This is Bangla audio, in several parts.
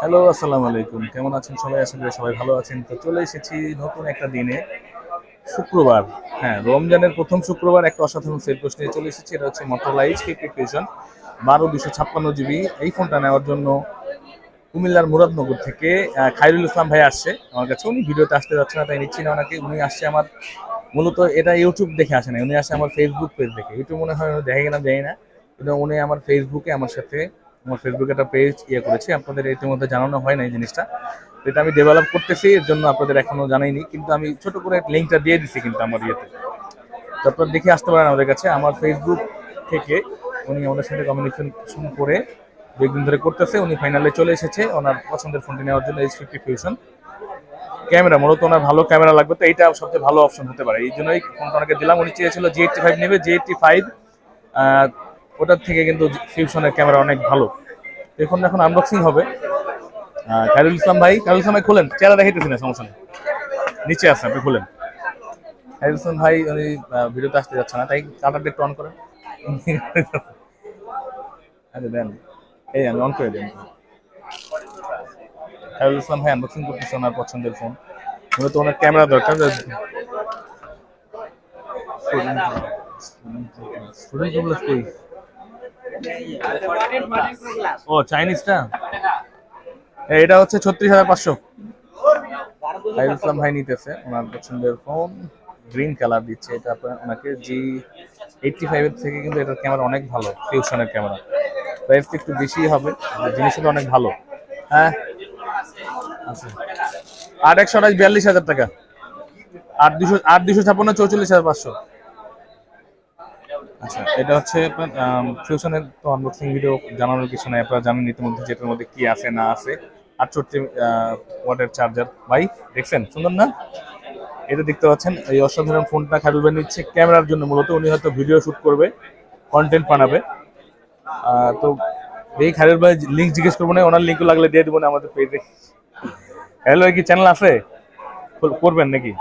হ্যালো, আসসালামু আলাইকুম। কেমন আছেন সবাই? করি সবাই ভালো আছেন। তো চলে এসেছি নতুন একটা দিনে, শুক্রবার। হ্যাঁ রমজানের প্রথম শুক্রবার একটা অসাধারণ সেট পোস্ট নিয়ে চলে এসেছি। এটা হচ্ছে মোটরোলা এইচ ফিফটি ফিউশন বারো দুশো ছাপ্পান্ন জিবি। এই ফোনটা নেওয়ার জন্য কুমিল্লার মুরাদনগর থেকে খাইরুল ইসলাম ভাই আসছে আমার কাছে। উনি ভিডিওতে আসতে যাচ্ছে না, তাই নিচ্ছি না ওনাকে। উনি আসছে আমার, মূলত এটা ইউটিউব দেখে আসে না উনি আসে আমার ফেসবুক পেজ দেখে। ইউটিউব মনে হয়, দেখে কিনা জানি না। কিন্তু উনি আমার ফেসবুকে আমার সাথে আমার ফেসবুকে একটা পেজ ইয়ে করেছি। আপনাদের ইতিমধ্যে জানানো হয় না এই জিনিসটা। এটা আমি ডেভেলপ করতেছি, এর জন্য আপনাদের এখনও জানাইনি। কিন্তু আমি ছোট করে লিঙ্কটা দিয়ে দিচ্ছি কিন্তু আমার ইয়েতে। তো আপনারা দেখে আসতে পারেন আমাদের কাছে। আমার ফেসবুক থেকে উনি আমাদের সাথে কমিউনিকেশন করে দু ধরে করতেছে। উনি ফাইনালে চলে এসেছে। ওনার পছন্দের ফোনটি নেওয়ার জন্য এইচ ফিফটি ফিউশন ক্যামেরা, মূলত ওনার ভালো ক্যামেরা লাগবে। তো এইটা সবচেয়ে ভালো অপশন হতে পারে। এই জন্যই ফোনটা ওনাকে দিলাম। উনি চেয়েছিল জি এইটটি ফাইভ নেবে। জি এইটটি ফাইভ ওটার থেকে কিন্তু ফিউশনের ক্যামেরা অনেক ভালো ফোনটা এখন আনবক্সিং হবে খায়রুল ইসলাম ভাই খায়রুল ইসলাম ভাই খোলেন চেহারা দেখাইতেছি না সমস্যা নেই নিচে আছে আপনি খুলেন খায়রুল ইসলাম ভাই উনি ভিডিওতে আসতে যাচ্ছে না তাই কাটারটা একটু অন করেন আরে দেন এই আমি অন করে দিন খায়রুল ইসলাম ভাই আনবক্সিং করতেছে ওনার পছন্দের ফোন মূলত ওনার ক্যামেরা দরকার স্টুডেন্ট কই ও চাইনিজটা এটা হচ্ছে ছত্রিশ হাজার পাঁচশো। খায়রুল ইসলাম ভাই নিতেছে, ওনার পছন্দের ফোন। গ্রিন কালার দিচ্ছে, এটা আপনার, ওনাকে জি এইটটি ফাইভের থেকে কিন্তু এটার ক্যামেরা অনেক ভালো ফিউশনের ক্যামেরা প্রাইস একটু বেশি হবে জিনিসটা অনেক ভালো। হ্যাঁ? আচ্ছা। আট একশো আঠাশ, বিয়াল্লিশ হাজার টাকা। আট দুশো আট দুশো ছাপ্পান্ন, চৌচল্লিশ হাজার পাঁচশো। আচ্ছা এটা হচ্ছে আপনার ফিউশনের তো আনবক্সিং ভিডিও জানানোর কিছু নাই, আপনারা জানেন ইতিমধ্যে যেটার মধ্যে কি আছে, না আছে। আটষট্টি ওয়াটের চার্জার ভাই, দেখছেন? সুন্দর না? এটা দেখতে পাচ্ছেন, এই অসাধারণ ফোনটা খারুল ভাই নিচ্ছে ক্যামেরার জন্য, মূলত উনি হয়তো ভিডিও শুট করবে কন্টেন্ট বানাবে। তো এই খারুল ভাই লিঙ্ক জিজ্ঞেস করব না, ওনার লিঙ্ক লাগলে দিয়ে দেবো না আমাদের পেজে হ্যালো, কি চ্যানেল আছে? করবেন নাকি?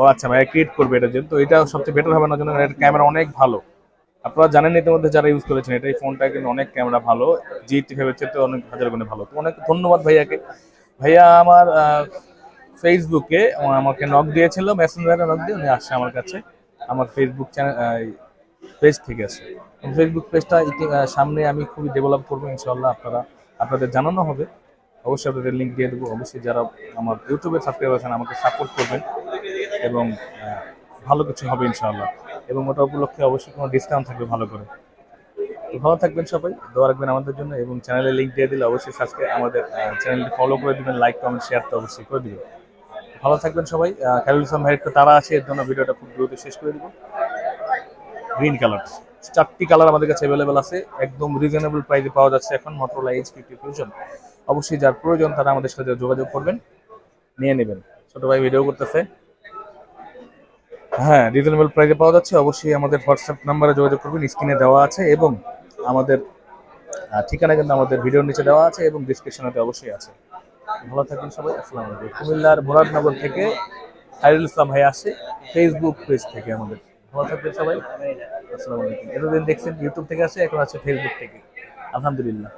ও আচ্ছা ভাই ক্রিয়েট করবে জন্য। তো এটা সবচেয়ে বেটার হবে না, জন্য এর ক্যামেরা অনেক ভালো। আপনারা জানেন ইতিমধ্যে যারা ইউজ করেছেন, এটা এই ফোনটা কিন্তু অনেক ক্যামেরা ভালো। জি টি ফাইভের চেয়ে অনেক হাজার গুণে ভালো। তো অনেক ধন্যবাদ ভাইয়াকে। ভাইয়া আমার ফেসবুকে আমাকে নক দিয়েছিল মেসেঞ্জারে নক দিয়ে উনি আসছে আমার কাছে। আমার ফেসবুক চ্যানেল পেজ থেকে আছে ফেসবুক পেজটা সামনে আমি খুবই ডেভেলপ করব ইনশাল্লাহ আপনারা, আপনাদের জানানো হবে। অবশ্যই আপনাদের লিঙ্ক দিয়ে দেবো। অবশ্যই যারা আমার ইউটিউবে সাবস্ক্রাইব আছেন, আমাকে সাপোর্ট করবেন। এবং ভালো কিছু হবে ইনশাআল্লাহ। এবং ওটা উপলক্ষে অবশ্যই কোনো ডিসকাউন্ট থাকবে ভালো করে। তো ভালো থাকবেন সবাই, দোয়া রাখবেন আমাদের জন্য এবং চ্যানেলে লিঙ্ক দিয়ে দিলে অবশ্যই সাবস্ক্রাইব আমাদের চ্যানেলটি ফলো করে দিবেন লাইক কমেন্ট শেয়ার তো অবশ্যই করে দিবেন। ভালো থাকবেন সবাই খায়রুল ইসলাম ভাইয়ের একটু তারা আছে, এর জন্য ভিডিওটা খুব দ্রুত শেষ করে দিব। গ্রিন কালার চারটি কালার আমাদের কাছে অ্যাভেলেবেল আছে, একদম রিজনেবল প্রাইসে পাওয়া যাচ্ছে এখন মোটরোলা এইচ ফিফটি ফিউশন অবশ্যই যার প্রয়োজন তারা আমাদের সাথে যোগাযোগ করবেন, নিয়ে নেবেন। ছোট ভাই ভিডিও করতেছে। হ্যাঁ রিজনেবল প্রাইসে পাওয়া যাচ্ছে। অবশ্যই আমাদের হোয়াটসঅ্যাপ নাম্বারে যোগাযোগ করবেন স্ক্রিনে দেওয়া আছে এবং আমাদের ঠিকানা কিন্তু আমাদের ভিডিওর নিচে দেওয়া আছে এবং ডিসক্রিপশনেতে অবশ্যই আছে। ভালো থাকবেন সবাই, আসসালামু আলাইকুম। কুমিল্লার মুরাদনগর থেকে খায়রুল ইসলাম ভাই আসে ফেসবুক পেজ থেকে আমাদের। ভালো থাকবেন সবাই, আসসালামু আলাইকুম। এতদিন দেখছেন ইউটিউব থেকে আসে, এখন আছে ফেসবুক থেকে। আলহামদুলিল্লাহ।